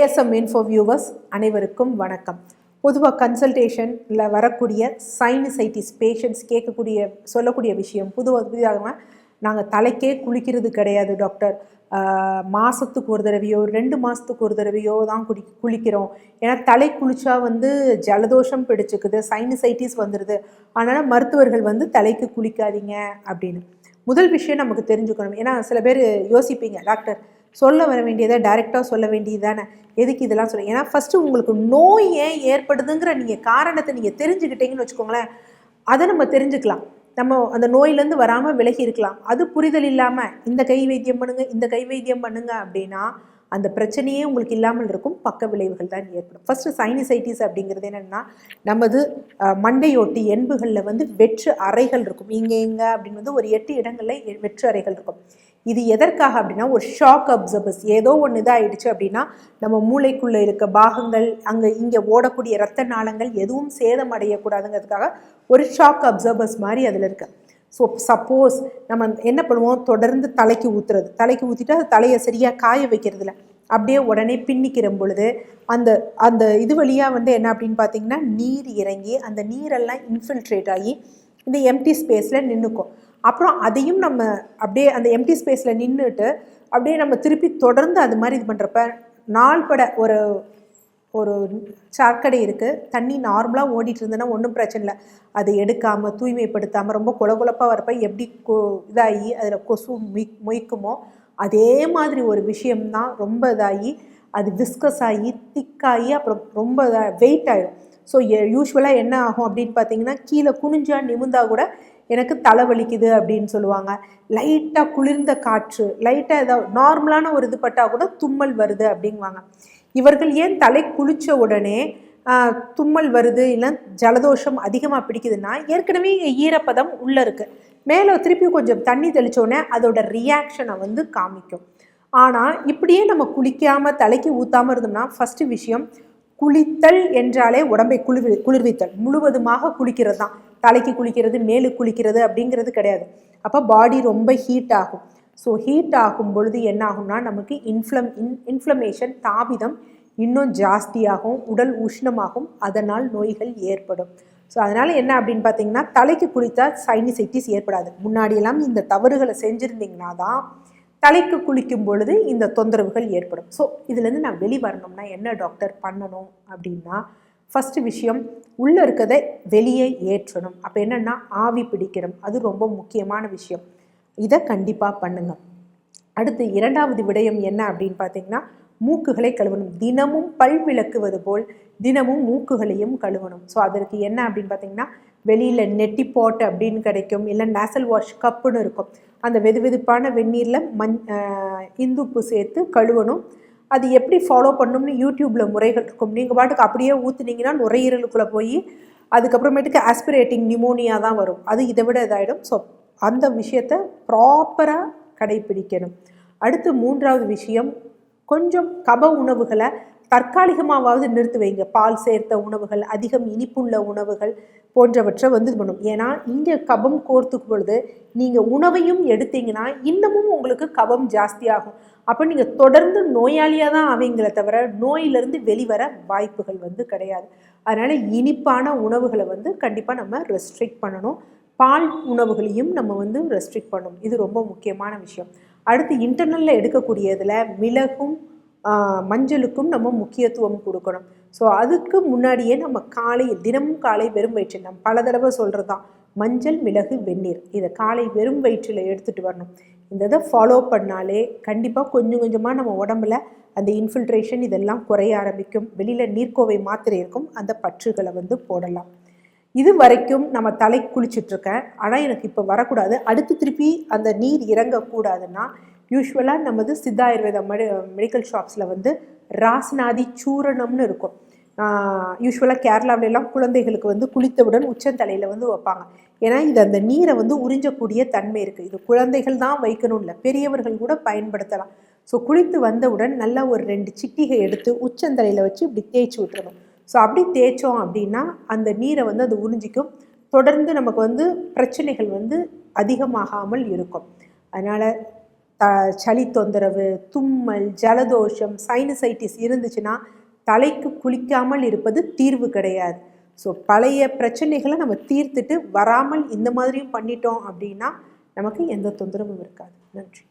ASM info viewers அனைவருக்கும் வணக்கம். பொதுவாக கன்சல்டேஷனில் வரக்கூடிய சைனசைட்டிஸ் பேஷண்ட்ஸ் கேட்கக்கூடிய சொல்லக்கூடிய விஷயம் புதுவாக புதிதாக நாங்கள் தலைக்கே குளிக்கிறது கிடையாது டாக்டர் மாதத்துக்கு ஒரு தடவையோ ரெண்டு மாதத்துக்கு ஒரு தடவையோ தான் குடி குளிக்கிறோம். ஏன்னா தலை குளிச்சா வந்து ஜலதோஷம் பிடிச்சிக்குது சைனசைட்டிஸ் வந்துடுது அதனால் மருத்துவர்கள் வந்து தலைக்கு குளிக்காதீங்க அப்படின்னு. முதல் விஷயம் நமக்கு தெரிஞ்சுக்கணும். ஏன்னா சில பேர் யோசிப்பீங்க டாக்டர் சொல்ல வர வேண்டியதை டைரெக்டாக சொல்ல வேண்டியது தானே எதுக்கு இதெல்லாம் சொல்ல ஏன்னா ஃபஸ்ட்டு உங்களுக்கு நோய் ஏன் ஏற்படுதுங்கிற நீங்கள் காரணத்தை நீங்கள் தெரிஞ்சுக்கிட்டீங்கன்னு வச்சுக்கோங்களேன். அதை நம்ம தெரிஞ்சுக்கலாம். நம்ம அந்த நோயிலேருந்து வராமல் விலகி இருக்கலாம். அது புரிதல் இல்லாமல் இந்த கை வைத்தியம் பண்ணுங்க இந்த கை வைத்தியம் பண்ணுங்க அப்படின்னா அந்த பிரச்சனையே உங்களுக்கு இல்லாமல் இருக்கும். பக்க விளைவுகள் தான் ஏற்படும். ஃபஸ்ட்டு சைனிசைட்டிஸ் அப்படிங்கிறது என்னென்னா நமது மண்டையொட்டி எண்புகளில் வந்து வெற்று அறைகள் இருக்கும். இங்கே இங்கே அப்படின்னு வந்து ஒரு எட்டு இடங்களில் எ- வெற்று அறைகள் இருக்கும். இது எதற்காக அப்படின்னா ஒரு ஷாக் அப்சர்பர்ஸ் ஏதோ ஒன்று இதாகிடுச்சு அப்படின்னா நம்ம மூளைக்குள்ளே இருக்க பாகங்கள் அங்கே இங்கே ஓடக்கூடிய இரத்த நாளங்கள் எதுவும் சேதம் அடையக்கூடாதுங்கிறதுக்காக ஒரு ஷாக் அப்சர்பர்ஸ் மாதிரி அதில் இருக்கு. ஸோ சப்போஸ் நம்ம என்ன பண்ணுவோம்? தொடர்ந்து தலைக்கு ஊற்றுறது தலைக்கு ஊற்றிட்டு அது தலையை சரியாக காய வைக்கிறதுல அப்படியே உடனே பின்னிக்கிற பொழுது அந்த அந்த இது வழியாக வந்து என்ன அப்படின்னு பார்த்தீங்கன்னா நீர் இறங்கி அந்த நீரெல்லாம் இன்ஃபில்ட்ரேட் ஆகி இந்த எம்டி ஸ்பேஸில் நின்றுக்கும் அப்புறம் அதையும் நம்ம அப்படியே அந்த எம்டி ஸ்பேஸில் நின்றுட்டு அப்படியே நம்ம திருப்பி தொடர்ந்து அது மாதிரி இது பண்ணுறப்ப நாள்பட ஒரு ஒரு சாக்கடை இருக்குது தண்ணி நார்மலாக ஓடிட்டு இருந்ததுன்னா ஒன்றும் பிரச்சனை இல்லை. அதை எடுக்காமல் தூய்மைப்படுத்தாமல் ரொம்ப குழகுழப்பாக வரப்ப எப்படி கொ இதாகி அதில் கொசு மொய் மொய்க்குமோ அதே மாதிரி ஒரு விஷயம்தான் ரொம்ப இதாகி அது விஸ்கஸ் ஆகி திக்காகி அப்புறம் ரொம்ப இதாக வெயிட் ஆகிடும் ஸோ யூஸ்வலாக என்ன ஆகும் அப்படின்னு பார்த்தீங்கன்னா கீழே குனிஞ்சா நிமிந்தா கூட எனக்கு தலைவலிக்குது அப்படின்னு சொல்லுவாங்க. லைட்டாக குளிர்ந்த காற்று லைட்டாக ஏதாவது நார்மலான ஒரு இது பட்டால் கூட தும்மல் வருது அப்படிங்குவாங்க. இவர்கள் ஏன் தலை குளிச்ச உடனே தும்மல் வருது இல்லை ஜலதோஷம் அதிகமாக பிடிக்குதுன்னா ஏற்கனவே ஈரப்பதம் உள்ளே இருக்குது மேலே திருப்பி கொஞ்சம் தண்ணி தெளித்தோடனே அதோட ரியாக்ஷனை வந்து காமிக்கும். ஆனால் இப்படியே நம்ம குளிக்காமல் தலைக்கு ஊற்றாமல் இருந்தோம்னா ஃபஸ்ட்டு விஷயம் குளித்தல் என்றாலே உடம்பை குளிர் குளிர்வித்தல். முழுவதுமாக குளிக்கிறது தான் தலைக்கு குளிக்கிறது மேலுக்கு குளிக்கிறது அப்படிங்கிறது கிடையாது. அப்போ பாடி ரொம்ப ஹீட் ஆகும். ஸோ ஹீட் ஆகும் பொழுது என்ன ஆகும்னா நமக்கு இன்ஃப்ளம் இன் இன்ஃப்ளமேஷன் தாபிதம் இன்னும் ஜாஸ்தியாகும் உடல் உஷ்ணமாகும் அதனால் நோய்கள் ஏற்படும். ஸோ அதனால் என்ன அப்படின்னு பார்த்தீங்கன்னா தலைக்கு குளித்தா சைனிசைட்டிஸ் ஏற்படாது. முன்னாடியெல்லாம் இந்த தவறுகளை செஞ்சுருந்தீங்கன்னா தான் தலைக்கு குளிக்கும் பொழுது இந்த தொந்தரவுகள் ஏற்படும். ஸோ இதுலேருந்து நான் வெளி வரணும்னா என்ன டாக்டர் பண்ணணும் அப்படின்னா ஃபஸ்ட்டு விஷயம் உள்ளே இருக்கதை வெளியே ஏற்றணும். அப்போ என்னென்னா ஆவி பிடிக்கணும் அது ரொம்ப முக்கியமான விஷயம். இதை கண்டிப்பாக பண்ணுங்கள் அடுத்து இரண்டாவது விடயம் என்ன அப்படின்னு பார்த்தீங்கன்னா மூக்குகளை கழுவணும். தினமும் பல் விளக்குவது போல் தினமும் மூக்குகளையும் கழுவணும். ஸோ அதற்கு என்ன அப்படின்னு பார்த்தீங்கன்னா வெளியில் நெட்டி பாட் அப்படின்னு கிடைக்கும். இல்லை நேசல் வாஷ் கப்புன்னு இருக்கும். அந்த வெது வெதுப்பான வெந்நீரில் மண் இந்துப்பு சேர்த்து கழுவணும். அது எப்படி ஃபாலோ பண்ணணும்னு யூடியூப்பில் முறைகள் இருக்கும். நீங்கள் பாட்டுக்கு அப்படியே ஊற்றுனீங்கன்னா நுரையீரலுக்குள்ளே போய் அதுக்கப்புறமேட்டுக்கு ஆஸ்பிரேட்டிங் நிமோனியா தான் வரும். அது இதை விட இதாகிடும் ஸோ அந்த விஷயத்தை ப்ராப்பராக கடைப்பிடிக்கணும். அடுத்து மூன்றாவது விஷயம் கொஞ்சம் கப உணவுகளை தற்காலிகமாவது நிறுத்தி வைங்க. பால் சேர்த்த உணவுகள் அதிகம் இனிப்புள்ள உணவுகள் போன்றவற்றை வந்து இது பண்ணும். ஏன்னா இங்கே கபம் கோர்த்துக்கும் பொழுது நீங்கள் உணவையும் எடுத்தீங்கன்னா இன்னமும் உங்களுக்கு கபம் ஜாஸ்தியாகும். அப்போ நீங்கள் தொடர்ந்து நோயாளியாக தான் அவைங்களை தவிர நோயிலிருந்து வெளிவர வாய்ப்புகள் வந்து கிடையாது. அதனால் இனிப்பான உணவுகளை வந்து கண்டிப்பாக நம்ம ரெஸ்ட்ரிக்ட் பண்ணணும். பால் உணவுகளையும் நம்ம வந்து ரெஸ்ட்ரிக்ட் பண்ணணும். இது ரொம்ப முக்கியமான விஷயம். அடுத்து இன்டர்னலில் எடுக்கக்கூடியதில் மிளகும் மஞ்சளுக்கும் நம்ம முக்கியத்துவம் கொடுக்கணும். ஸோ அதுக்கு முன்னாடியே நம்ம காலை தினமும் காலை வெறும் வயிற்றில் நம்ம பல தடவை சொல்கிறது தான் மஞ்சள் மிளகு வெந்நீர். இதை காலை வெறும் வயிற்றில் எடுத்துகிட்டு வரணும். இந்த இதை ஃபாலோ பண்ணாலே கண்டிப்பாக கொஞ்சம் கொஞ்சமாக நம்ம உடம்புல அந்த இன்ஃபில்ட்ரேஷன் இதெல்லாம் குறைய ஆரம்பிக்கும். வெளியில் நீர்க்கோவை மாத்திரை இருக்கும். அந்த பற்றுகளை வந்து போடலாம். இது வரைக்கும் நம்ம தலை குளிச்சுட்ருக்கேன். ஆனால் எனக்கு இப்போ வரக்கூடாது. அடுத்து திருப்பி அந்த நீர் இறங்கக்கூடாதுன்னா யூஸ்வலாக நமது சித்தா ஆயுர்வேத மெடி மெடிக்கல் ஷாப்ஸில் வந்து ராஸ்நாதி சூரணம்னு இருக்கும். யூஸ்வலாக கேரளாவிலலாம் குழந்தைகளுக்கு வந்து குளித்தவுடன் உச்சந்தலையில் வந்து வைப்பாங்க. ஏன்னா இது அந்த நீரை வந்து உறிஞ்சக்கூடிய தன்மை இருக்குது இது குழந்தைகள் தான் வைக்கணும் இல்லை பெரியவர்கள் கூட பயன்படுத்தலாம். ஸோ குளித்து வந்தவுடன் நல்லா ஒரு ரெண்டு சிட்டிகை எடுத்து உச்சந்தலையில் வச்சு இப்படி தேய்ச்சி விட்டுறணும். ஸோ அப்படி தேய்ச்சோம் அப்படின்னா அந்த நீரை வந்து அது உறிஞ்சிக்கும். தொடர்ந்து நமக்கு வந்து பிரச்சனைகள் வந்து அதிகமாகாமல் இருக்கும். அதனால் த சளி தொந்தரவு தும்மல் ஜலதோஷம் சைனசைட்டிஸ் இருந்துச்சுன்னா தலைக்கு குளிக்காமல் இருப்பது தீர்வு கிடையாது. ஸோ பழைய பிரச்சனைகளை நம்ம தீர்த்துட்டு வராமல் இந்த மாதிரியும் பண்ணிட்டோம் அப்படின்னா நமக்கு எந்த தொந்தரவும் இருக்காது. நன்றி.